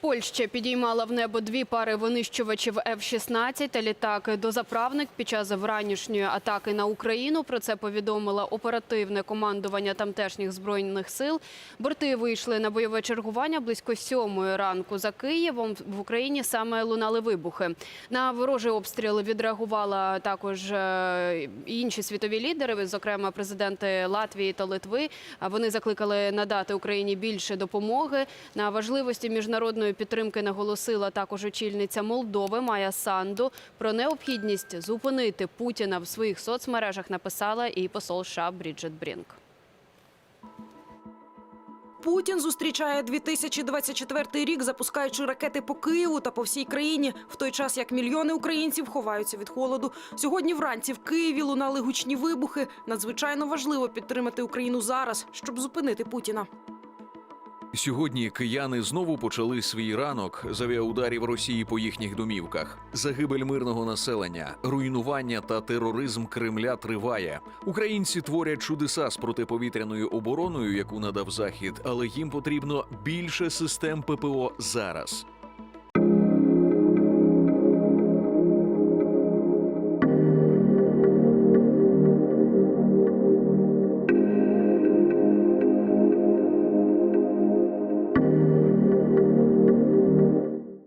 Польща підіймала в небо дві пари винищувачів F-16 та літак дозаправник під час вранішньої атаки на Україну. Про це повідомило оперативне командування тамтешніх збройних сил. Борти вийшли на бойове чергування близько сьомої ранку за Києвом. В Україні саме лунали вибухи. На ворожий обстріл відреагувала також е, інші світові лідери, зокрема президенти Латвії та Литви. Вони закликали надати Україні більше допомоги. На важливості міжнародної підтримки наголосила також очільниця Молдови Майя Санду. Про необхідність зупинити Путіна в своїх соцмережах написала і посол США Бріджет Брінк. Путін зустрічає 2024 рік, запускаючи ракети по Києву та по всій країні, в той час як мільйони українців ховаються від холоду. Сьогодні вранці в Києві лунали гучні вибухи. Надзвичайно важливо підтримати Україну зараз, щоб зупинити Путіна. Сьогодні кияни знову почали свій ранок з авіаударів Росії по їхніх домівках. Загибель мирного населення, руйнування та тероризм Кремля триває. Українці творять чудеса з протиповітряною обороною, яку надав захід, але їм потрібно більше систем ППО зараз.